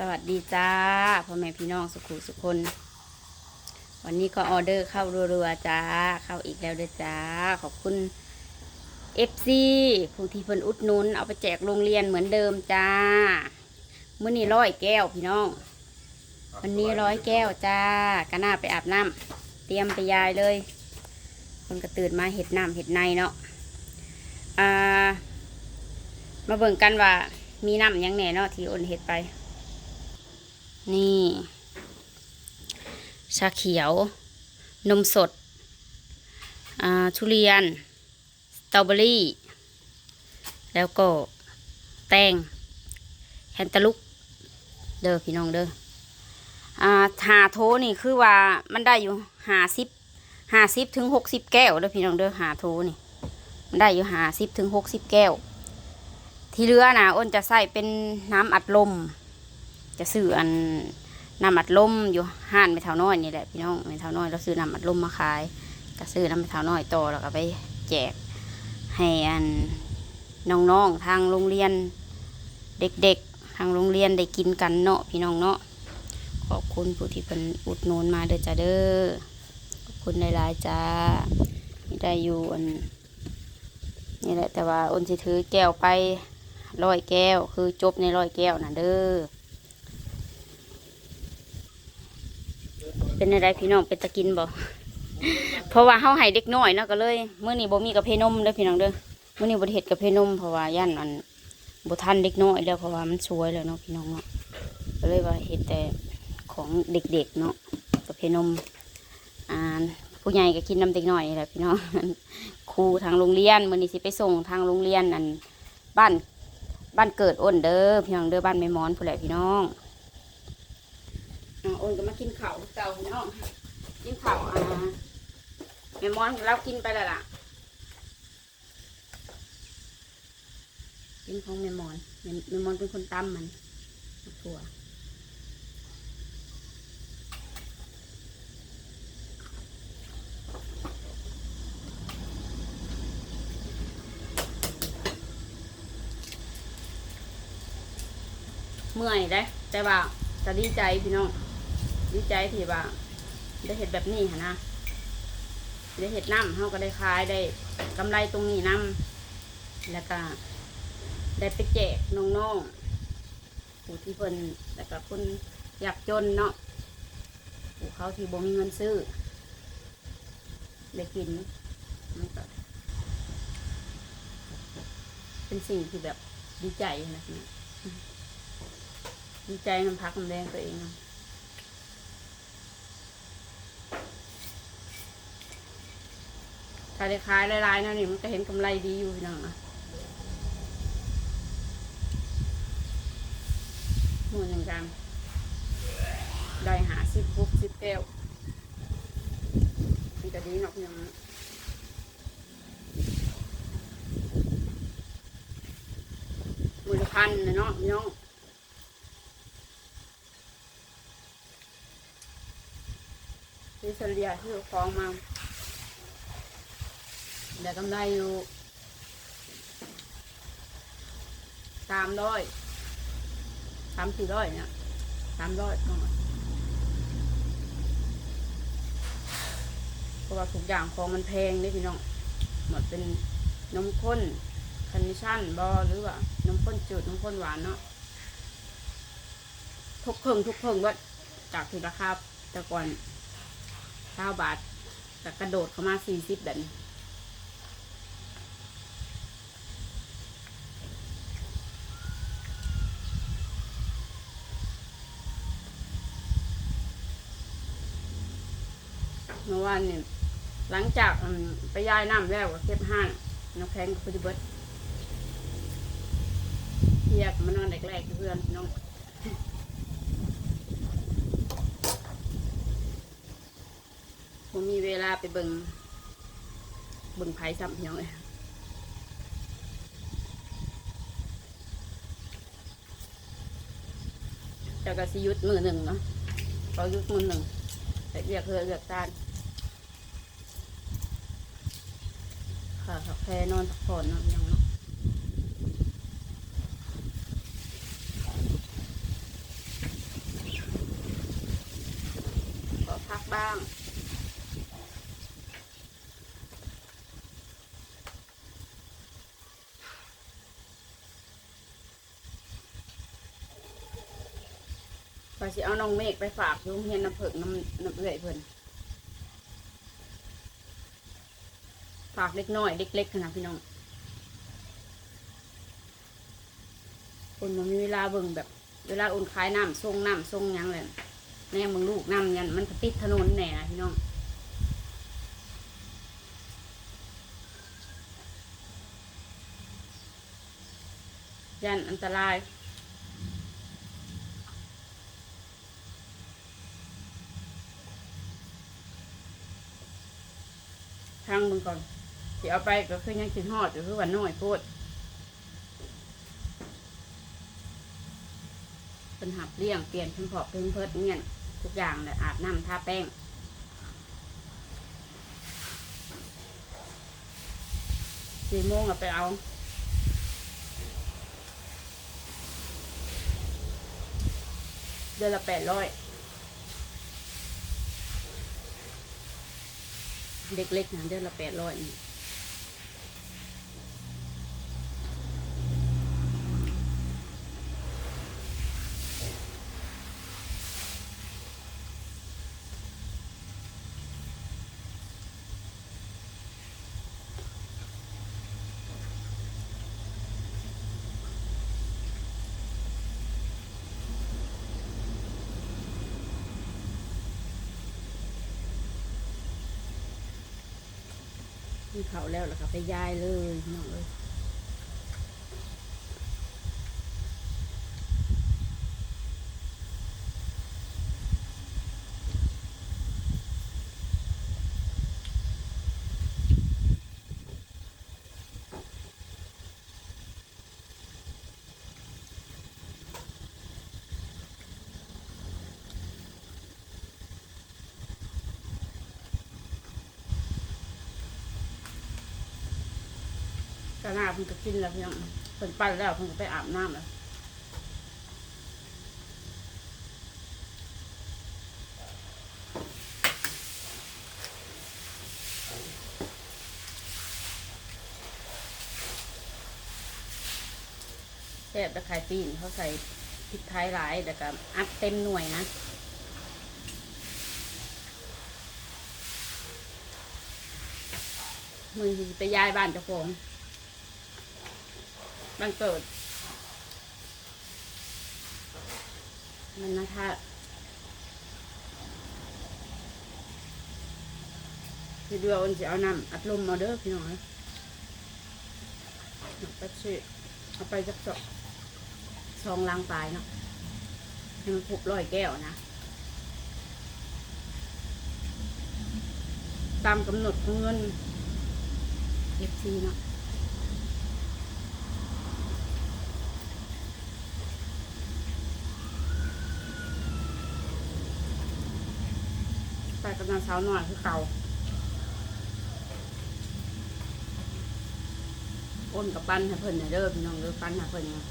สวัสดีจ้าพ่อแม่พี่น้องสุขุสุคน วันนี้ก็ออเดอร์เข้ารัวๆจ้า เข้าอีกแล้วเด้อจ้า ขอบคุณเอฟซีผู้ที่เพิ่นอุดหนุน เอาไปแจกโรงเรียนเหมือนเดิมจ้ามื้อนี้ร้อยแก้วพี่น้อง วันนี้ร้อยแก้วจ้าก็น่าไปอาบน้ำเตรียมไปยายเลยคนก็ตื่นมาเห็ดน้ำเห็ดในเนาะอ่ามาเบิ่งกันว่ามีน้ำยังแหน่เนาะที่อ้นเห็ดไป นี่ ชาเขียว นมสดทุเรียน สตรอเบอรี่ แล้วก็แตงแคนตาลูกเด้อพี่น้องเด้ออ่าหาโทนี่คือว่ามันได้อยู่หาสิบหาสิบถึงหกสิบแก้วเด้อพี่น้องเด้อหาโทนี่มันได้อยู่หาสิบถึงหกสิบแก้ว ที่เหลือนะอ้นจะใส่เป็นน้ำอัดลม จะซื้ออันน้ำอัดลมอยู่ห้านไม่เท่าน้อยนี่แหละพี่น้องไม่เท่าน้อยเราซื้อน้ำอัดลมมาขายก็ซื้อน้ำไม่เท่าน้อยต่อแล้วก็ไปแจกให้อันน้องๆทางโรงเรียน เด็กๆ ทางโรงเรียนได้กินกันเนาะพี่น้องเนาะขอบคุณผู้ที่เป็นอุดหนุนมาเด้อจ้าเด้อขอบคุณหลายๆจ้านี่ได้อยู่อันนี่แหละแต่ว่าอ้นสิถือแก้วไปร้อยแก้ว คือจบในร้อยแก้วนะเด้อ เป็นอะไรพี่น้องเป็นตะกินบ่เพราะว่าเฮาให้เด็กน้อยเนาะก็เลยมื้อนี้บ่มีกาแฟนมเด้อพี่น้องเด้อมื้อนี้บ่ได้เฮ็ดกาแฟนมเพราะว่าย่านอันบ่ทันเด็กน้อยแล้วเพราะว่ามันสวยแล้วเนาะพี่น้องเนาะก็เลยว่าเฮ็ดแต่ของเด็กๆเนาะกาแฟนมอ่าผู้ใหญ่ก็กินน้ำเด็กน้อยนี่แหละพี่น้องครูทางโรงเรียนมื้อนี้สิไปส่งทางโรงเรียนอันบ้านบ้านเกิดอ้นเด้อพี่น้องเด้อบ้านแม่มอนผู้นแหละพี่น้องอ่า โอนก็มากินข้าวเก่าพี่น้องกินข้าวอ่าแม่มอนเรากินไปแล้วล่ะ กินของแม่มอนแม่แม่มอนเป็นคนตำมันถั่วเมื่อยได้แต่ว่าจะดีใจพี่น้อง ดีใจที่ว่า ได้เห็ดแบบนี้ค่ะนะได้เห็ดน้ำเขาก็ได้ขายได้กำไรตรงนี้น้ำแล้วก็ได้ไปแจกน้องๆผู้ที่เพิ่นแล้วก็คนอยากจนเนาะผู้เขาที่บ่มีเงินซื้อได้กินมันก็เป็นสิ่งที่แบบดีใจนะดีใจน้ำพักน้ำแรงตัวเองเนาะ ถ้าได้ขายหลายๆนะนี่มันก็เห็นกำไรดีอยู่พี่น้องนะหมูหนึ่งกรัมได้หาสิบปุ๊บสิบแก้วมันก็ดีเนาะพี่น้องนมือลพันนะเนาะพี่น้องที่เฉลี่ยที่เราฟ้องมา ได้กำไรอยู่สามร้อยสามสี่ร้อยเนี่ยสามร้อยประมาณเพราะว่าทุกอย่างของมันแพงนี่พี่น้องหมดเป็นนมข้นคอนดิชั่นบอหรือว่านมข้นจืดนมข้นหวานเนาะทุกเพิ่งทุกเพิ่งว่าจากที่ราคาแต่ก่อนเก้าบาทแต่กระโดดเข้ามาสี่สิบแบบนี้ เมื่อวานเนี่ยหลังจากไปย้ายน้ำแล้วก็เก็บห้างน้ำแข็งกับพุทธิเบิดเรียกมานอนแรกๆเพื่อนน้องผมมีเวลาไปเบิงเบิงไผ่ซ้ำพี่น้องเลยแต่ก็สิยุดมือหนึ่งเนาะเขายุดมือหนึ่งแต่เรียกเธอเรียกจาน ผักแพนอนพักผ่อนนอนยังเนาะขอพักบ้างก็สิเอาน้องเมฆไปฝากยุงเฮียนน้ำเผึ้งน้ำน้ำเอื่อยเพิ่น ฝากเล็กน้อย เล็กๆขนาดพี่น้อง คนมันมีเวลาเบิ่งแบบ เวลาอุ่นคลายน้ำทรงน้ำทรงยังเลยแน่มึงลูกน้ำยันมันติดถนนแน่นะพี่น้องยันอันตรายทาง มึงก่อนสิเอาไปก็คือยังกินฮอดอยู่คือว่าน้อยโพดเป็นหับเลี้ยงเปลี่ยนเพิ่นเพาะเพิ่นเพิดเนี่ยทุกอย่างเลยอาบน้ำทาแป้งสี่โมงอะไปเอาเดือนละแปดร้อยเด็กเล็กนะเดือนละแปดร้อยนี่ มีเขาแล้วแล้วก็ไปย้ายเลยน้องเอ้ย ก็หน้าเพิ่นก็กินแล้วพี่น้องเพิ่นไปแล้วเพิ่นก็ไปอาบน้ำแล้วแซ่บต่ไข่ปีนเขาใส่พริกไทยหลายแต่ก็อัดเต็มหน่วยนะมึงไปย้ายบ้านเจ้าของ บ้านเกิด มันนะถ้าคือเดือนจะเอาน้ำอัดลมมาเด้อพี่น้องนะไปชิเอาไปจักสองสองล้างปลายเนาะให้มันพุบร้อยแก้วนะ ตามกำหนดเงินเอฟซีเนาะ กำลังเช้าหน่อยคือเก่าโอนกับปั้นให้เพิ่นเด้อพี่น้องเด้อปั้นให้เพิ่นนะ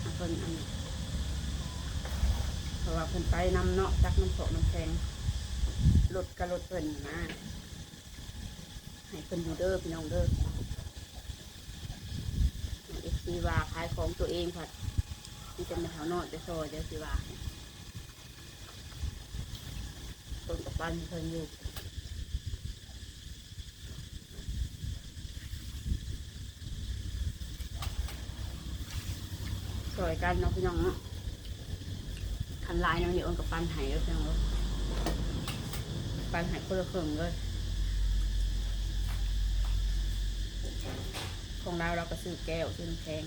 ให้เพิ่นอันเพราะว่าเพิ่นไปนำเนาะจักน้ำโสน้ำแข็งรถกระรถเพิ่นนะให้เพิ่นอยู่เด้อพี่น้องเด้อเอฟซีว่าขายของตัวเองผัดที่จะมาแถวนอกจะโซอยเดี๋ยวสิว่า ต้นกับปันเพิ่นอยู่ซอยกันเนาะพี่น้องเนาะคันลายเนาะอยู่กับปันไห้แล้วพี่น้องปันไห้คนละครึ่งเลยของเราเราก็ซื้อแก้วซื้อน้ำแข็ง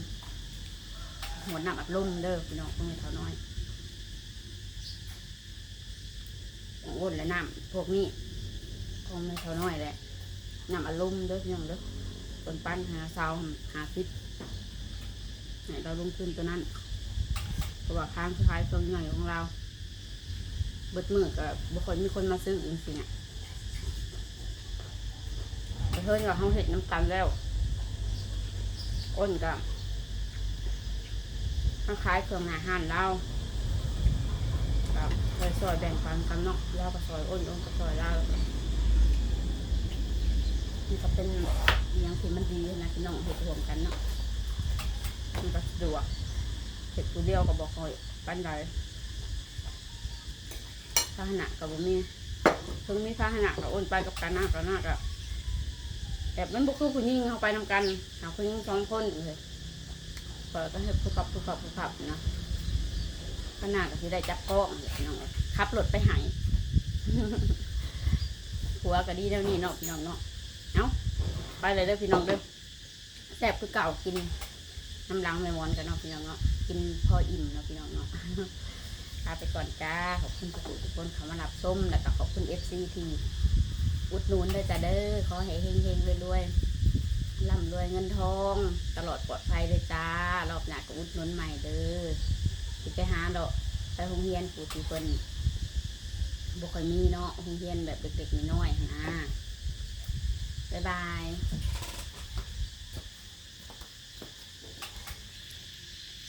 หัวหน้ำอัดลมเด้อพี่น้องต้องให้เขาน้อย ของอ้นและน้ำพวกนี้ของไม่เขาน้อยแหละน้ำอัดลมเด้อพี่น้องเด้อต้นปั้นหาเสาหาฟิตให้เราลงทุนตัวนั้นเพราะว่าค้างสุดท้ายเครื่องใหญ่ของเราเบิดมือก็บุคคลมีคนมาซื้อจริงๆอะแต่เพิ่นว่าเขาเห็ดน้ำกันแล้ว อ้นก็มาขายเครื่องอาหารเรา กับซอยแบ่งปันกันเนาะเล่ากับซอยอ้นอ้นกับซอยเล่านี่ก็เป็นอหยังที่มันดีนะพี่น้องเห็ดรวมกันเนาะมันก็สะดวกเห็ดตัวเดียวก็บอกคอยปันใดพาหนะกับบ่มีถึงมีพาหนะกับอ้นไปกับกันหน้ากับหน้ากับแบบมันบุกคือผู้หญิงเขาไปนำกันหาผู้หญิงสองคนเลยเปิดก็ให้ผู้ขับผู้ขับผู้ขับนะ ขนาก็สิได้จับกล้องพี่น้องเอ้ยขับรถไปหายหัวก็ดีแล้วนี่เนาะพี่น้องเนาะเอาไปเลยเด้อพี่น้องเด้อแซ่บคือเก่ากินน้ำล้างไม่มอนกันเนาะพี่น้องเนาะกินพออิ่มเนาะพี่น้องเนาะลาไปก่อนจ้าขอบคุณทุกคนทุกคนเขามารับส้มแล้วก็ขอบคุณเอฟซีทีอุดหนุนด้วยจ้าเด้อขอให้เฮงเฮงรวยรวยๆร่ำรวยเงินทอง ตลอดปลอดภัยเลยจ้ารอบหน้าก็อุดหนุนใหม่เด้อ สิไปหาดอกไปโรงเรียนผู้ที่เพิ่นบุคคลมีเนาะโรงเรียนแบบเด็กๆน้อยๆนะบ๊ายบาย